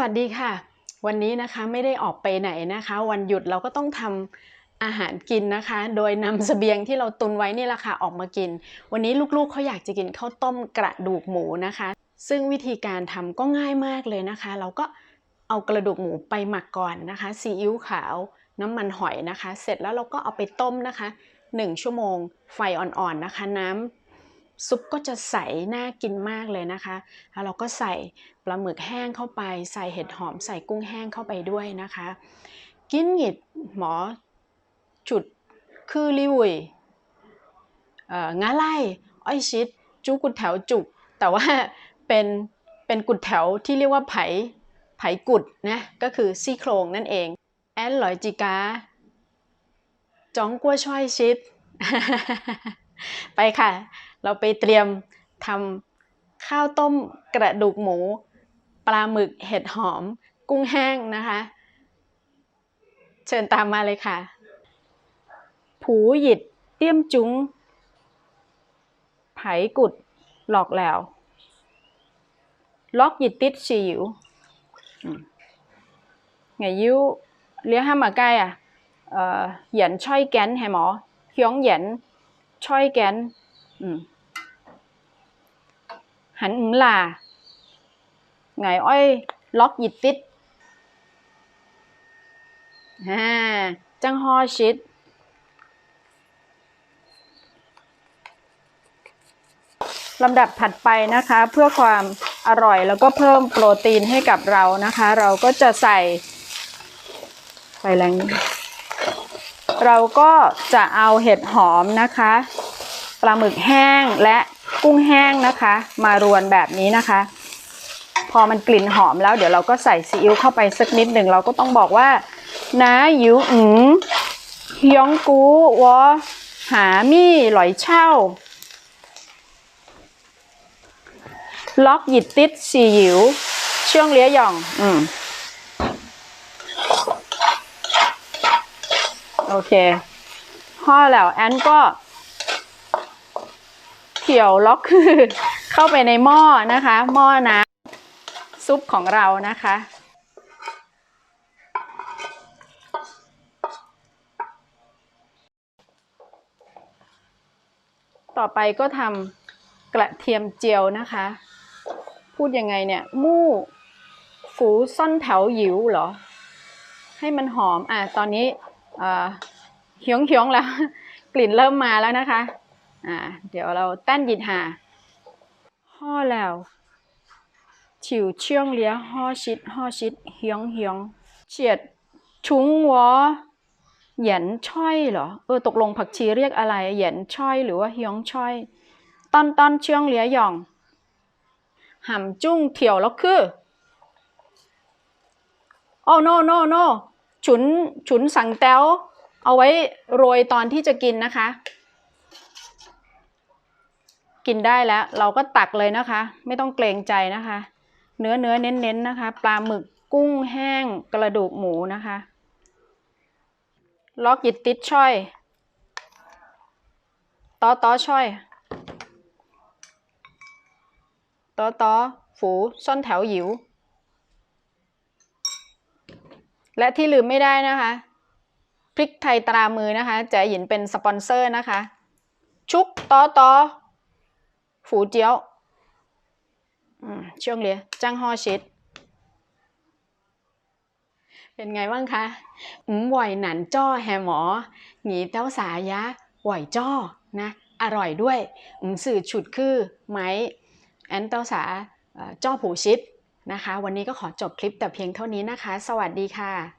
วัสดีค่ะ วันนี้นะคะไม่ได้ออกไปไหนนะคะ วันหยุดเราก็ต้องทำอาหารกินนะคะ โดยนำเสบียงที่เราตุนไว้นี่แหละค่ะออกมากิน วันนี้ลูกๆเขาอยากจะกินข้าวต้มกระดูกหมูนะคะ ซึ่งวิธีการทำก็ง่ายมากเลยนะคะ เราก็เอากระดูกหมูไปหมักก่อนนะคะซีอิ๊วขาวน้ำมันหอยนะคะ เสร็จแล้วเราก็เอาไปต้มนะคะ 1 ชั่วโมงไฟอ่อนๆนะคะ น้ำ ซุปก็จะใสน่ากินมากเลยนะคะแล้วเราก็ใส่ปลาหมึกแห้งเข้าไป ใส่เห็ดหอม ใส่กุ้งแห้งเข้าไปด้วยนะคะกินหงิดหมอจุดคือลิวุยเอ่องาไล่อ้อยชิดจูกุดแถวจุก แต่ว่าเป็นเป็นกุดแถวที่เรียกว่าไผ่ไผ่กุดนะก็คือซี่โครงนั่นเองแอนลอยจิกาจ้องกัวช่อยชิด ไปค่ะ เราไปเตรียมทำข้าวต้มกระดูกหมู ปลาหมึกเห็ดหอม กุ้งแห้งนะคะ เชิญตามมาเลยค่ะ ผูหยิดเตี้ยมจุ้ง ไผกุด หลอกแล้ว ล็อกหยิดติดฉีอิ๋วไงยิ้วเลี้ยห้ามาใกล้อะเอ่อหยียนช่อยแกนให้หมอเฮียงเหยียนช่อยแกน หันอึมลาไงอ้อย ล็อกหยิดติดฮ่าจังฮอชิดลำดับถัดไปนะคะ เพื่อความอร่อยแล้วก็เพิ่มโปรตีนให้กับเรานะคะ เราก็จะใส่ไฟแรงเราก็จะเอาเห็ดหอมนะคะ ปลาหมึกแห้งและกุ้งแห้งนะคะ มารวนแบบนี้นะคะ พอมันกลิ่นหอมแล้วเดี๋ยวเราก็ใส่ซีอิ๊วเข้าไปสักนิดหนึ่งเราก็ต้องบอกว่านะยิวอืมเฮียงกูวอหามี่หลอยเช่า ล็อกหยิดติดสี่หยิว เชื่องเลี้ยหย่อง อืม โอเคห่อแล้วแอนก็ เขี่ยวล็อกคือเข้าไปในหม้อนะคะ หม้อน้ำซุปของเรานะคะ ต่อไปก็ทำกระเทียมเจียวนะคะ พูดยังไงเนี่ย มู่ฝูซ่อนแถวหยิวเหรอ ให้มันหอมอะตอนนี้เอ่อเหียงเหียงแล้ว กลิ่นเริ่มมาแล้วนะคะ อ่าเดี๋ยวเราแต้นยิดหาห่อแล้วฉิวเชื่องเลี้ยห่อชิดห่อชิดเหียงเหียงเฉียดชุงวอเหยียนช่อยเหรอเออตกลงผักชีเรียกอะไรเหยียนช่อยหรือว่าเหียงช่อยตอนตอนเชื่องเลี้ยหยองหำจุ้งเถี่ยวแล้วคือโอ้ no no no ฉุนฉุนสังแต้วเอาไว้โรยตอนที่จะกินนะคะ กินได้แล้ว เราก็ตักเลยนะคะ ไม่ต้องเกรงใจนะคะ เนื้อเนื้อเน้นๆนนะคะ ปลาหมึกกุ้งแห้งกระดูกหมูนะคะล็อกหยิดติดช่อยต้อต้อช่อยต้อต้อฝูซ่อนแถวหยิว และที่ลืมไม่ได้นะคะ พริกไทยตรามือนะคะแจ๋หยินเป็นสปอนเซอร์นะคะ ชุกต้อต้อ ฝูเจียวช่วงเลียจ้างฮอชิดเป็นไงบ้างคะอืมไหวหนันจ้อแฮหมอ หนีเต้าสายะไหวจ้อนะ อร่อยด้วยอืมสื่อฉุดคือไม้แอนเต้าสาเอ่อจ้อผูชิดนะคะ วันนี้ก็ขอจบคลิปแต่เพียงเท่านี้นะคะ สวัสดีค่ะ